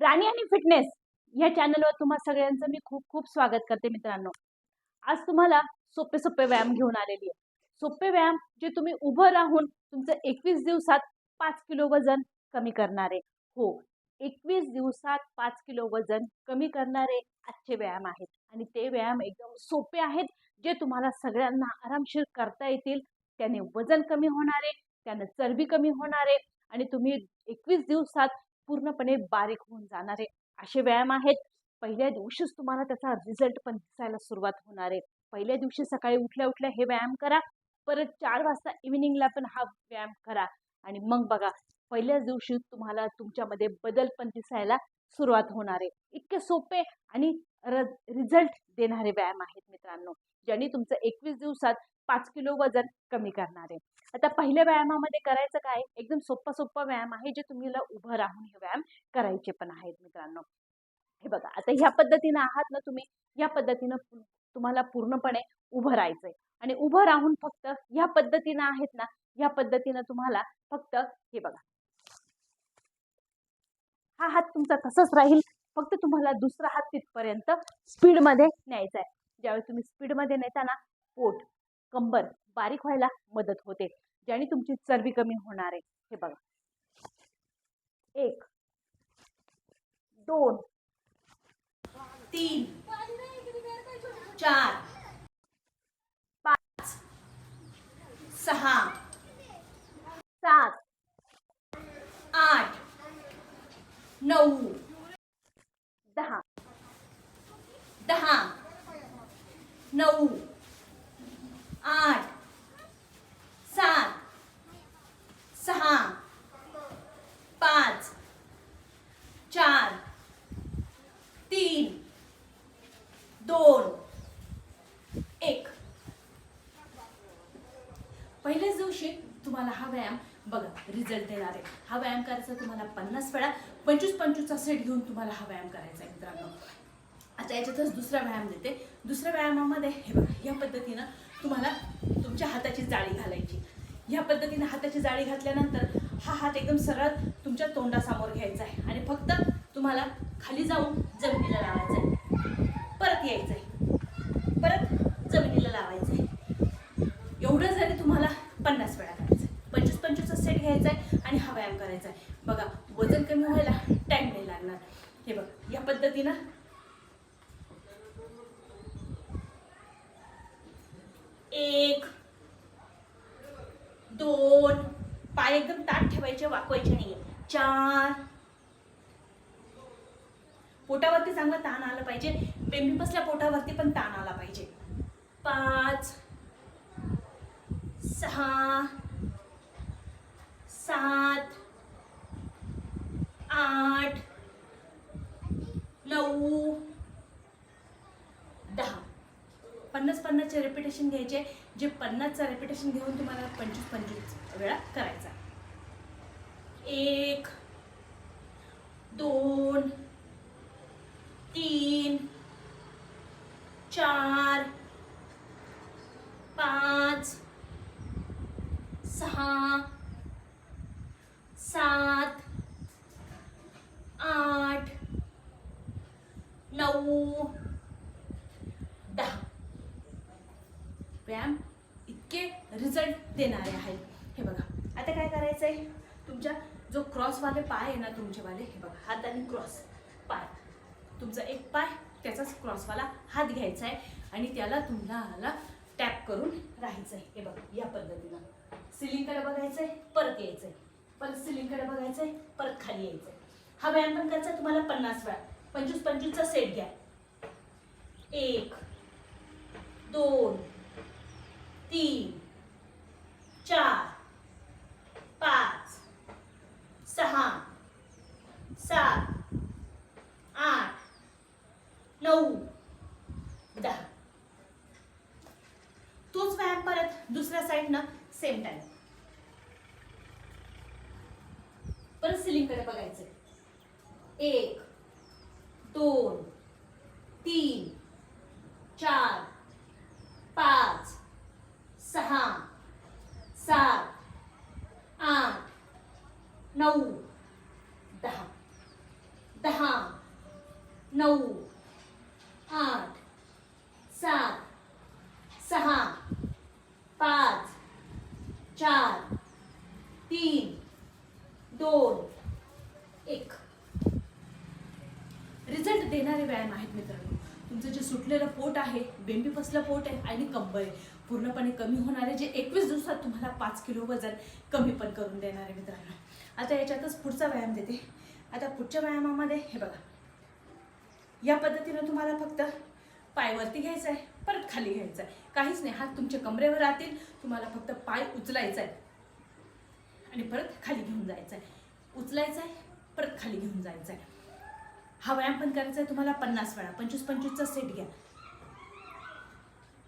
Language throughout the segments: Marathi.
राणी आणि फिटनेस या चॅनलवर तुम्हा सगळ्यांचं मी खूप खूप स्वागत करते मित्रांनो. आज तुम्हाला सोपे सोपे व्यायाम घेऊन आलेली आहे. सोपे व्यायाम जे तुम्ही उभं राहून तुमचं एकवीस दिवसात पाच किलो वजन कमी करणारे. हो एकवीस दिवसात पाच किलो वजन कमी करणारे आजचे व्यायाम आहेत. आणि ते व्यायाम एकदम सोपे आहेत जे तुम्हाला सगळ्यांना आरामशीर करता येतील. त्याने वजन कमी होणारे त्यानं चरबी कमी होणारे आणि तुम्ही एकवीस दिवसात पूर्णपणे बारीक होऊन जाणारे असे व्यायाम आहेत. पहिल्या दिवशीच तुम्हाला त्याचा रिझल्ट पण दिसायला सुरुवात होणार आहे. पहिल्या दिवशी सकाळी उठल्या उठल्या हे व्यायाम करा. परत चार वाजता इव्हिनिंगला पण हा व्यायाम करा. आणि मग बघा पहिल्याच दिवशी तुम्हाला तुमच्यामध्ये बदल पण दिसायला सुरुवात होणार आहे. इतके सोपे आणि रिझल्ट देणारे व्यायाम आहेत मित्रांनो. ज्यांनी तुमचं एकवीस दिवसात पाच किलो वजन कमी करणार. आहे आता पहिल्या व्यायामामध्ये करायचं काय? एकदम सोपा सोप्पा व्यायाम आहे जे तुम्हाला उभं राहून हे व्यायाम करायचे पण आहेत मित्रांनो. हे बघा आता ह्या पद्धतीनं आहात ना तुम्ही या पद्धतीनं तुम्हाला पूर्णपणे उभं राहायचंय. आणि उभं राहून फक्त ह्या पद्धतीनं आहेत ना ह्या पद्धतीनं तुम्हाला फक्त हे बघा. हा हात तुमचा तसंच राहील फक्त तुम्हाला दुसरा हात तिथपर्यंत स्पीडमध्ये न्यायचा आहे ज्यावेळी तुम्ही स्पीडमध्ये नेताना पोट कंबर बारीक व्हायला मदत होते ज्याने तुमची चरबी कमी होणार आहे. हे बघा. एक दोन तीन चार पाच सहा सात आठ नऊ दहा दहा नऊ आठ सात सहा पाच चार तीन दोन एक. पहिल्याच दिवशी तुम्हाला हा व्यायाम बघा रिझल्ट देणार आहे. हा व्यायाम करायचा तुम्हाला पन्नास वेळा पंचवीस पंचवीसचा सेट घेऊन तुम्हाला हा व्यायाम करायचा आहे मित्रांनो. आता याच्यातच दुसरा व्यायाम देते. दुसऱ्या व्यायामामध्ये हे बघा या पद्धतीनं तुम्हाला तुमच्या हाताची जाळी घालायची. ह्या पद्धतीनं हाताची जाळी घातल्यानंतर हा हात एकदम सरळ तुमच्या तोंडासमोर घ्यायचा आहे आणि फक्त तुम्हाला खाली जाऊन जमिनीला लावायचं आहे. परत यायचं आहे. परत जमिनीला लावायचं आहे. एवढं जरी तुम्हाला पन्नास वेळा करायचं आहे. पंचवीस पंचवीसचा सेट घ्यायचा आहे आणि हा व्यायाम करायचा आहे. बघा वजन कमी व्हायला टाईम नाही लागणार. हे बघ या पद्धतीनं एक दोन पाय एकदम ताट ठेवायचे वाकवायचे नाही चार. पोटावरती चांगला ताण आला पाहिजे. बेंबी बसल्या पोटावरती पण ताण आला पाहिजे. पाच सहा सात आठ नऊ दहा पन्नास पन्नासचे रेपिटेशन घ्यायचे जे पन्नासचा रेपिटेशन घेऊन तुम्हाला पंचवीस पंचवीस वेळा करायचा. एक दोन तीन चार पाच सहा सात आठ नऊ दहा व्यायाम इतके रिझल्ट देणारे आहेत हे बघा आता काय करायचं आहे तुमच्या जो क्रॉसवाले पाय आहे ना तुमचेवाले हे बघा हात आणि क्रॉस पाय. तुमचा एक पाय त्याचाच क्रॉसवाला हात घ्यायचा आहे आणि त्याला तुम्हाला टॅप करून राहायचं आहे हे बघा या पद्धतीनं. सिलिंगकडे बघायचं आहे परत यायचं आहे परत सिलिंगकडे बघायचं आहे परत खाली यायचं आहे हा व्यायाम पण करायचा तुम्हाला पन्नास वेळा. पंचवीस पंचवीसचा सेट घ्या. एक दोन तीन चार पाच सहा सात आठ नऊ दहा. तोच व्यायाम परत दुसऱ्या साईडनं सेम टाइम परत सिलिंगकडे बघायचं एक दोन तीन चार पाच सहा सात आठ नऊ दहा. दहा नऊ आठ सात सहा पाच चार तीन दोन एक रिझल्ट देणारे व्यायाम आहेत मित्रांनो तुमचं जे सुटलेलं पोट आहे. बेंबी बसलं पोट आहे आणि कंबर आहे. पूर्णपणे कमी होणारे जे एकवीस दिवसात तुम्हाला पाच किलो वजन कमी पण करून देणार आहे मित्रांनो. आता याच्यातच पुढचा व्यायाम देते. आता पुढच्या व्यायामामध्ये हे बघा. या पद्धतीनं तुम्हाला फक्त पायवरती घ्यायचा आहे परत खाली घ्यायचा आहे काहीच नाही. हात तुमच्या कमरेवर राहतील. तुम्हाला फक्त पाय उचलायचा आहे आणि परत खाली घेऊन जायचं आहे उचलायचं आहे परत खाली घेऊन जायचं आहे हा व्यायाम पण करायचा आहे तुम्हाला पन्नास वेळा. पंचवीस पंचवीसचा सेट घ्या.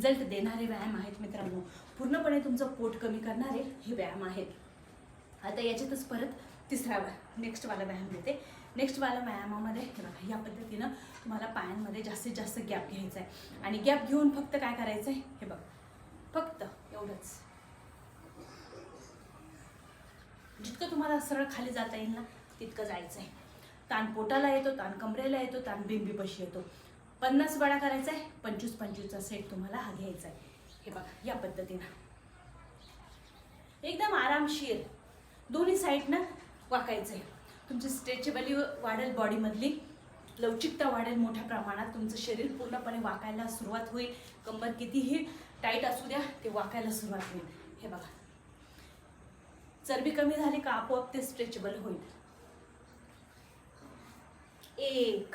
रिझल्ट देणारे व्यायाम आहेत मित्रांनो. पूर्णपणे तुमचं पोट कमी करणारे हे व्यायाम आहेत. आता याच्यातच परत तिसरा नेक्स्ट वाला व्यायाम देते. नेक्स्टवाला व्यायामामध्ये हे बघा या पद्धतीनं तुम्हाला पायांमध्ये जास्तीत जास्त गॅप घ्यायचा आहे आणि गॅप घेऊन फक्त काय करायचं आहे हे बघ फक्त एवढंच. जितकं तुम्हाला सरळ खाली जाता येईल ना तितकं जायचं आहे ताण पोटाला येतो ताण कमरेला येतो ताण बिंबीपाशी येतो. पन्नास वडा करायचा आहे पंचवीस पंचवीसचा सेट तुम्हाला हा घ्यायचा आहे हे बघा या पद्धतीनं. एकदम आरामशीर. दोन्ही साईडनं वाकायचं आहे तुमची स्ट्रेचेबली वाढेल बॉडीमधली लवचिकता वाढेल मोठ्या प्रमाणात. तुमचं शरीर पूर्णपणे वाकायला सुरुवात होईल. कंबर कितीही टाईट असू द्या ते वाकायला सुरुवात होईल. हे बघा. चरबी कमी झाली का आपोआप ते स्ट्रेचेबल होईल. एक.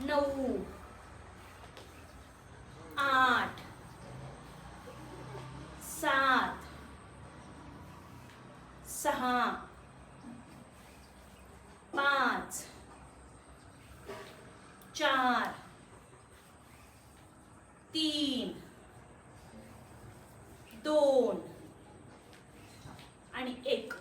नऊ आठ सात सहा पाच चार तीन दोन आणि एक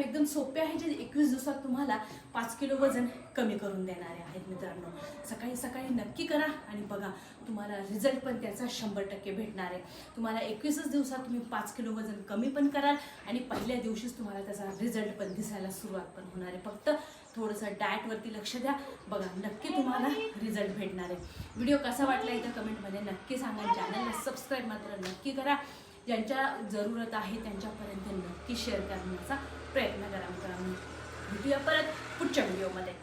व्यायाम एकदम सोपे आहे जे एकवीस दिवसात तुम्हाला पाच किलो वजन कमी करून देणारे आहेत मित्रांनो. सकाळी सकाळी नक्की करा आणि बघा तुम्हाला रिझल्ट पण त्याचा शंभर टक्के भेटणार आहे. तुम्हाला एकवीसच दिवसात तुम्ही पाच किलो वजन कमी पण कराल आणि पहिल्या दिवशीच तुम्हाला त्याचा रिझल्ट पण दिसायला सुरुवात पण होणार आहे. फक्त थोडंसं डाएटवरती लक्ष द्या. बघा नक्की तुम्हाला रिझल्ट भेटणार आहे. व्हिडिओ कसा वाटला इथं कमेंटमध्ये नक्की सांगा. चॅनलला सबस्क्राईब मात्र नक्की करा. ज्यांच्या जरूरत आहे त्यांच्यापर्यंत नक्की शेअर करण्याचा प्रयत्न करा मित्रांनो. भेटूया परत पुढच्या व्हिडिओमध्ये.